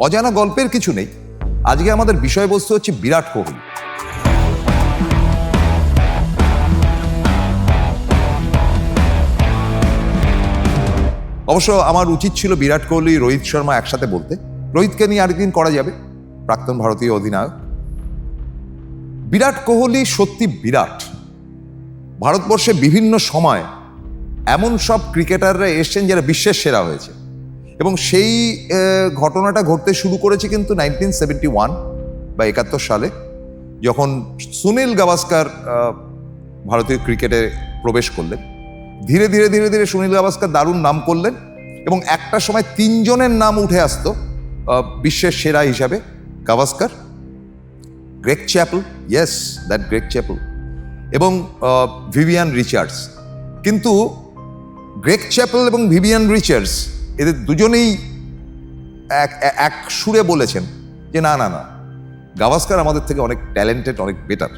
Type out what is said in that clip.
অজানা গল্পের কিছু নেই। আজকে আমাদের বিষয়বস্তু হচ্ছে বিরাট কোহলি। অবশ্য আমার উচিত ছিল বিরাট কোহলি, রোহিত শর্মা একসাথে বলতে। রোহিতকে নিয়ে আরেকদিন করা যাবে, প্রাক্তন ভারতীয় অধিনায়ক। বিরাট কোহলি সত্যি বিরাট। ভারতবর্ষে বিভিন্ন সময় এমন সব ক্রিকেটাররা এসছেন যারা বিশ্বের সেরা হয়েছে। এবং সেই ঘটনাটা ঘটতে শুরু করেছে কিন্তু নাইনটিন সেভেন্টি ওয়ান বা একাত্তর সালে, যখন সুনীল গাভাস্কার ভারতীয় ক্রিকেটে প্রবেশ করলেন। ধীরে ধীরে ধীরে ধীরে সুনীল গাভাস্কার দারুণ নাম করলেন এবং একটা সময় তিনজনের নাম উঠে আসতো বিশ্বের সেরা হিসাবে Gavaskar. Greg Chappell yes that Greg Chappell এবং ভিভিয়ান রিচার্ডস। কিন্তু গ্রেক চ্যাপল এবং ভিভিয়ান রিচার্ডস এদের দুজনেই এক এক সুরে বলেছেন যে, না না না, গাভাস্কার আমাদের থেকে অনেক ট্যালেন্টেড অনেক বেটার